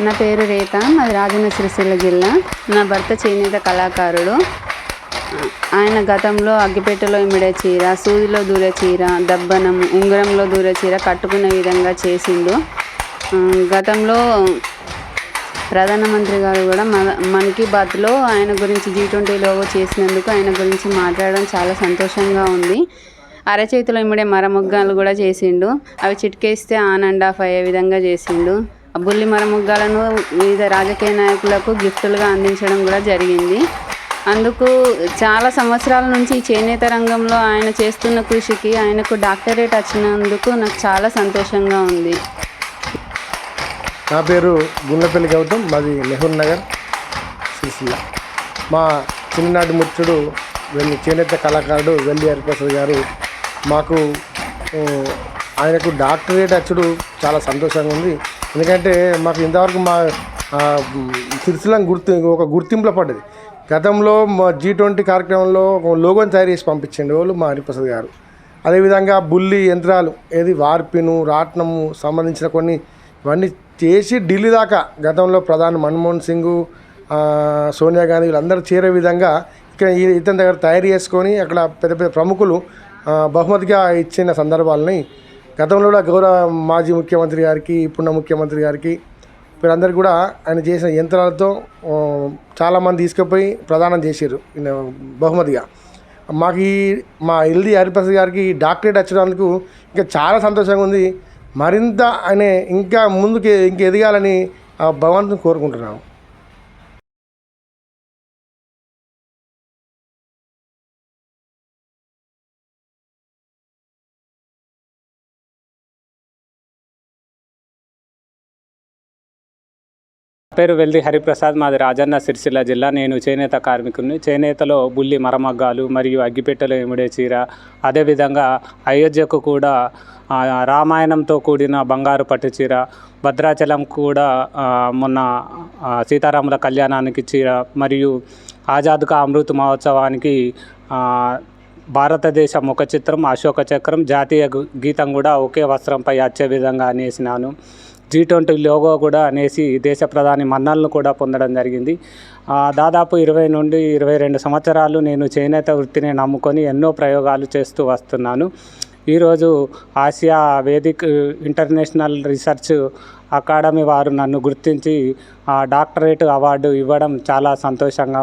నా పేరు రేత మాది రాజన్న సిరిసిల్ల జిల్లా. నా భర్త చేనేత కళాకారుడు. ఆయన గతంలో అగ్గిపెట్టెలో ఇమిడే చీర సూదిలో దూరే చీర దబ్బనం ఉంగరంలో దూరే చీర కట్టుకునే విధంగా చేసిండు. గతంలో ప్రధానమంత్రి గారు కూడా మన మన్ కీ బాత్లో ఆయన గురించి జీ ట్వంటీ లోగో చేసినందుకు ఆయన గురించి మాట్లాడడం చాలా సంతోషంగా ఉంది. అరచేతిలో ఇమిడే మరముగ్గాలు కూడా చేసిండు. అవి చిటికేస్తే ఆన్ అండ్ ఆఫ్ అయ్యే విధంగా చేసిండు. ఆ బుల్లి మరముగ్గాలను వివిధ రాజకీయ నాయకులకు గిఫ్టులుగా అందించడం కూడా జరిగింది. అందుకు చాలా సంవత్సరాల నుంచి చేనేత రంగంలో ఆయన చేస్తున్న కృషికి ఆయనకు డాక్టరేట్ వచ్చినందుకు నాకు చాలా సంతోషంగా ఉంది. నా పేరు గుండెపల్లి గౌతమ్ మాది నెహ్రూ నగర్ సిరిసిల్ల మా చిన్ననాటి ముచ్చుడు వెళ్ళి చేనేత కళాకారుడు వెల్లి హరిప్రసాద్ గారు మాకు ఆయనకు డాక్టరేట్ వచ్చుడు చాలా సంతోషంగా ఉంది. ఎందుకంటే మాకు ఇంతవరకు మా సిరిసిలం గుర్తి గుర్తు ఒక గుర్తింపులో పడ్డది. గతంలో మా జీ ట్వంటీ కార్యక్రమంలో ఒక లోగోని తయారు చేసి పంపించండి వాళ్ళు మా హరిప్రసాద్ గారు. అదేవిధంగా బుల్లి యంత్రాలు ఏది వార్పిను రాట్నము సంబంధించిన కొన్ని ఇవన్నీ చేసి ఢిల్లీ దాకా గతంలో ప్రధాని మన్మోహన్ సింగ్ సోనియా గాంధీ వీళ్ళందరూ చేరే విధంగా ఇక్కడ ఇతని దగ్గర తయారు చేసుకొని అక్కడ పెద్ద పెద్ద ప్రముఖులు బహుమతిగా ఇచ్చిన సందర్భాలని గతంలో కూడా గౌరవ మాజీ ముఖ్యమంత్రి గారికి ఇప్పుడున్న ముఖ్యమంత్రి గారికి వీరందరూ కూడా ఆయన చేసిన యంత్రాలతో చాలామంది తీసుకుపోయి ప్రదానం చేసారు బహుమతిగా. మాకు ఈ మా ఎల్ది హరిప్రసాద్ గారికి డాక్టరేట్ వచ్చినందుకు ఇంకా చాలా సంతోషంగా ఉంది. మరింత ఆయన ఇంకా ముందుకు ఇంకా ఎదగాలని ఆ భగవంతుని కోరుకుంటున్నాము. పేరు వెల్ది హరిప్రసాద్ మాది రాజన్న సిరిసిల్ల జిల్లా. నేను చేనేత కార్మికుడిని చేనేతలో బుల్లి మరమగ్గాలు మరియు అగ్గిపెట్టెలో ఇమిడే చీర. అదేవిధంగా అయోధ్యకు కూడా రామాయణంతో కూడిన బంగారు పట్టు చీర. భద్రాచలం కూడా మొన్న సీతారాముల కళ్యాణానికి చీర. మరియు ఆజాద్గా అమృత్ మహోత్సవానికి భారతదేశ ముఖ చిత్రం అశోక చక్రం జాతీయ గీతం కూడా ఒకే వస్త్రంపై అచ్చే విధంగా అనేసినాను. జీ ట్వంటీ లోగో కూడా అనేసి దేశ ప్రధాని మన్నాలను కూడా పొందడం జరిగింది. దాదాపు ఇరవై నుండి ఇరవై రెండు సంవత్సరాలు నేను చేనేత వృత్తిని నమ్ముకొని ఎన్నో ప్రయోగాలు చేస్తూ వస్తున్నాను. ఈరోజు Asia Vedic international research academy వారు నన్ను గుర్తించి డాక్టరేట్ అవార్డు ఇవ్వడం చాలా సంతోషంగా